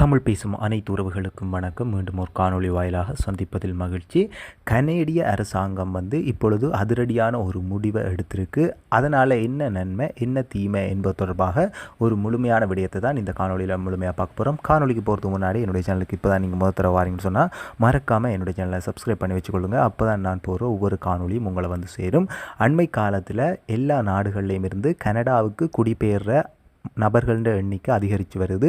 தமிழ் பேசும் அனைத்து உறவுகளுக்கும் வணக்கம். மீண்டும் ஒரு காணொளி வாயிலாக சந்திப்பதில் மகிழ்ச்சி. கனேடிய அரசாங்கம் வந்து இப்பொழுது அதிரடியான ஒரு முடிவை எடுத்திருக்கு. அதனால் என்ன நன்மை என்ன தீமை என்பது தொடர்பாக ஒரு முழுமையான விடயத்தை தான் இந்த காணொலியில் முழுமையாக பார்க்க போகிறோம் காணொலிக்கு போகிறதுக்கு முன்னாடி என்னுடைய சேனலுக்கு இப்போ தான் நீங்கள் முதல் தர வாரீங்கன்னு சொன்னால் மறக்காமல் என்னுடைய சேனலை சப்ஸ்கிரைப் பண்ணி வச்சுக்கொள்ளுங்க. அப்போ தான் நான் போகிற ஒவ்வொரு காணொலியும் உங்களை வந்து சேரும். அண்மை காலத்தில் எல்லா நாடுகள்லேயும் இருந்து கனடாவுக்கு குடிபெயர்ற நபர்கள்ன்ற எண்ணிக்கை அதிகரித்து வருது.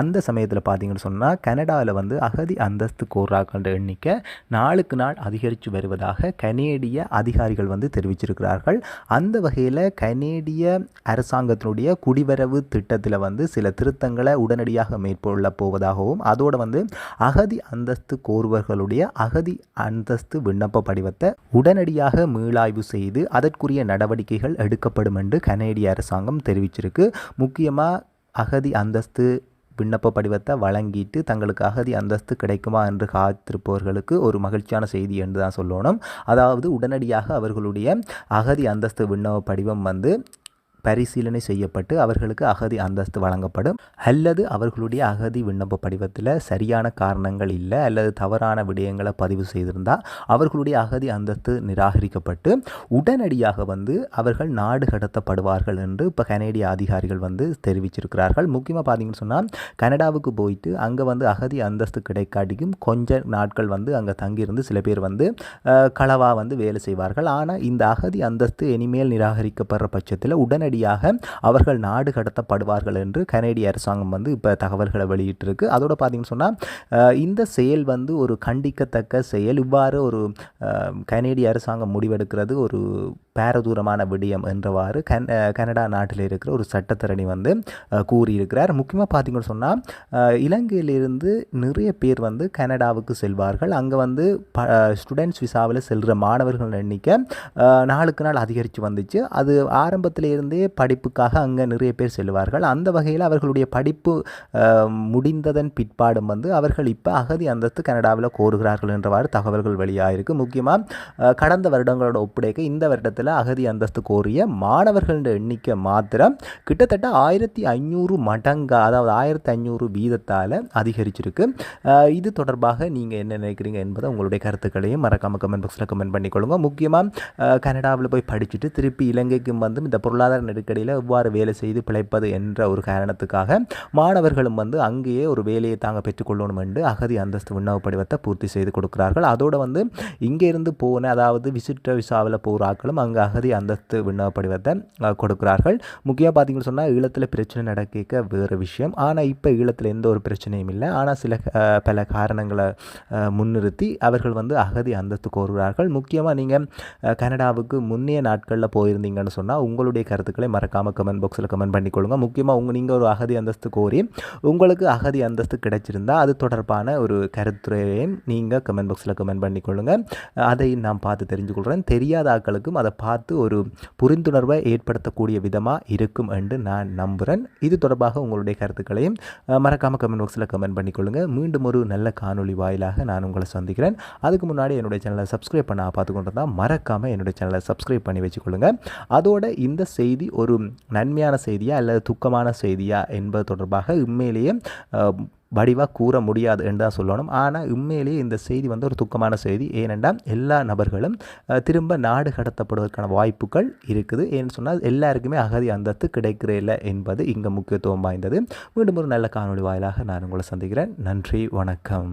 அந்த சமயத்தில் பார்த்தீங்கன்னு சொன்னால் கனடாவில் வந்து அகதி அந்தஸ்து கோர்றாக்கள்ன்ற எண்ணிக்கை நாளுக்கு நாள் அதிகரித்து வருவதாக கனேடிய அதிகாரிகள் வந்து தெரிவிச்சிருக்கிறார்கள். அந்த வகையில் கனேடிய அரசாங்கத்தினுடைய குடிவரவு திட்டத்தில் வந்து சில திருத்தங்களை உடனடியாக மேற்கொள்ள போவதாகவும் அதோடு வந்து அகதி அந்தஸ்து கோருவர்களுடைய அகதி அந்தஸ்து விண்ணப்ப படிவத்தை உடனடியாக மீளாய்வு செய்து அதற்குரிய நடவடிக்கைகள் எடுக்கப்படும் என்று கனேடிய அரசாங்கம் தெரிவிச்சிருக்கு. முக்கியமாக அகதி அந்தஸ்து விண்ணப்ப படிவத்தை வழங்கிட்டு தங்களுக்கு அகதி அந்தஸ்து கிடைக்குமா என்று காத்திருப்பவர்களுக்கு ஒரு மகிழ்ச்சியான செய்தி என்று தான் சொல்லணும். அதாவது உடனடியாக அவர்களுடைய அகதி அந்தஸ்து விண்ணப்ப படிவம் வந்து பரிசீலனை செய்யப்பட்டு அவர்களுக்கு அகதி அந்தஸ்து வழங்கப்படும். அல்லது அவர்களுடைய அகதி விண்ணப்ப படிவத்தில் சரியான காரணங்கள் இல்லை அல்லது தவறான விடயங்களை பதிவு செய்திருந்தால் அவர்களுடைய அகதி அந்தஸ்து நிராகரிக்கப்பட்டு உடனடியாக வந்து அவர்கள் நாடு கடத்தப்படுவார்கள் என்று இப்போ கனேடிய அதிகாரிகள் வந்து தெரிவிச்சிருக்கிறார்கள். முக்கியமாக பார்த்தீங்கன்னு சொன்னால் கனடாவுக்கு போயிட்டு அங்கே வந்து அகதி அந்தஸ்து கிடைக்காட்டியும் கொஞ்ச நாட்கள் வந்து அங்கே தங்கியிருந்து சில பேர் வந்து களவாக வந்து வேலை செய்வார்கள். ஆனால் இந்த அகதி அந்தஸ்து இனிமேல் நிராகரிக்கப்படுற பட்சத்தில் உடனடி உடனடியாக அவர்கள் நாடு கடத்தப்படுவார்கள் என்று கனேடிய அரசாங்கம் வந்து இப்போ தகவல்களை வெளியிட்டிருக்கு. அதோட பார்த்தீங்கன்னு சொன்னால் இந்த செயல் வந்து ஒரு கண்டிக்கத்தக்க செயல். இவ்வாறு ஒரு கனேடிய அரசாங்கம் முடிவெடுக்கிறது ஒரு பேரதூரமான விடயம் என்றவாறு கன் கனடா நாட்டில் இருக்கிற ஒரு சட்டத்தரணி வந்து கூறியிருக்கிறார். முக்கியமாக பார்த்தீங்கன்னு சொன்னால் இலங்கையிலிருந்து நிறைய பேர் வந்து கனடாவுக்கு செல்வார்கள். அங்கே வந்து ப ஸ்டூடெண்ட்ஸ் விசாவில் செல்கிற மாணவர்கள் எண்ணிக்கை நாளுக்கு நாள் அதிகரித்து வந்துச்சு. அது ஆரம்பத்திலிருந்தே படிப்புக்காக அங்கே நிறைய பேர் செல்வார்கள் அந்த வகையில் அவர்களுடைய படிப்பு முடிந்ததன் பிற்பாடும் வந்து அவர்கள் இப்போ அகதி அந்தஸ்து கனடாவில் கோருகிறார்கள் என்றவாறு தகவல்கள் வெளியாகிருக்கு முக்கியமாக கடந்த வருடங்களோட ஒப்படைக்க இந்த வருடத்தில் அகதி அந்தஸ்து கோரிய மாணவர்களின் எண்ணிக்கை மாத்திரம் கிட்டத்தட்ட ஆயிரத்தி ஐநூறு மடங்கு அதாவது ஆயிரத்தி ஐநூறு வீதத்தால் அதிகரிச்சிருக்கு. இது தொடர்பாக நீங்கள் என்ன நினைக்கிறீங்க என்பதை உங்களுடைய கருத்துக்களையும் மறக்காமல் கமெண்ட் பாக்ஸில் கமெண்ட் பண்ணிக்கொள்ளுங்க. முக்கியமாக கனடாவில் போய் படிச்சுட்டு திருப்பி இலங்கைக்கும் வந்து இந்த பொருளாதார நெருக்கடியில் எவ்வாறு வேலை செய்து பிழைப்பது என்ற ஒரு காரணத்துக்காக மாணவர்களும் வந்து அங்கேயே ஒரு வேலையை தாங்க பெற்றுக்கொள்ளணும் என்று அகதி அந்தஸ்து விண்ணப்ப படிவத்தை பூர்த்தி செய்து கொடுக்கிறார்கள். அதோடு வந்து இங்கேருந்து போன அதாவது விசிட்டர் விசாவில் போகிற ஆக்களும் அங்கே அகதி அந்தஸ்து விண்ணப்ப படிவத்தை கொடுக்கிறார்கள். முக்கியமாக பார்த்தீங்கன்னு சொன்னால் ஈழத்தில் பிரச்சனை நடக்க வேறு விஷயம். ஆனால் இப்போ ஈழத்தில் எந்த ஒரு பிரச்சனையும் இல்லை. ஆனால் சில பல காரணங்களை முன்னிறுத்தி அவர்கள் வந்து அகதி அந்தஸ்து கோருகிறார்கள். முக்கியமாக நீங்கள் கனடாவுக்கு முன்னைய நாட்களில் போயிருந்தீங்கன்னு சொன்னால் உங்களுடைய கருத்துக்கள் மறக்காமல் கமெண்ட் பாக்ஸில் கமெண்ட் பண்ணிக்கொள்ளுங்க. முக்கியமாக உங்கள் நீங்கள் ஒரு அகதி அந்தஸ்து கோரி உங்களுக்கு அகதி அந்தஸ்து கிடைச்சிருந்தால் அது தொடர்பான ஒரு கருத்துரையையும் நீங்கள் கமெண்ட் பாக்ஸில் கமெண்ட் பண்ணிக்கொள்ளுங்கள் அதை நான் பார்த்து தெரிஞ்சுக்கொள்கிறேன் தெரியாத ஆக்களுக்கும் அதை பார்த்து ஒரு புரிந்துணர்வை ஏற்படுத்தக்கூடிய விதமாக இருக்கும் என்று நான் நம்புகிறேன் இது தொடர்பாக உங்களுடைய கருத்துக்களையும் மறக்காமல் கமெண்ட் பாக்ஸில் கமெண்ட் பண்ணிக்கொள்ளுங்கள் மீண்டும் ஒரு நல்ல காணொலி வாயிலாக நான் உங்களை சந்திக்கிறேன். அதுக்கு முன்னாடி என்னுடைய சேனலை சப்ஸ்கிரைப் பண்ண பார்த்து கொண்டு இருந்தால் மறக்காமல் என்னுடைய சேனலை சப்ஸ்கிரைப் பண்ணி வச்சுக்கொள்ளுங்கள் அதோட இந்த செய்தி ஒரு நன்மையான செய்தியா அல்லது துக்கமான செய்தியா என்பது தொடர்பாக உண்மையிலேயே வடிவாக கூற முடியாது என்று தான் சொல்லணும். ஆனால் உண்மையிலேயே இந்த செய்தி வந்து ஒரு துக்கமான செய்தி. ஏனென்றால் எல்லா நபர்களும் திரும்ப நாடு கடத்தப்படுவதற்கான வாய்ப்புகள் இருக்குது. ஏன்னு சொன்னால் எல்லாருக்குமே அகதி அந்தத்து கிடைக்கிற இல்லை என்பது இங்கே முக்கியத்துவம் வாய்ந்தது. மீண்டும் ஒரு நல்ல காணொலி வாயிலாக நான் உங்களை சந்திக்கிறேன். நன்றி வணக்கம்.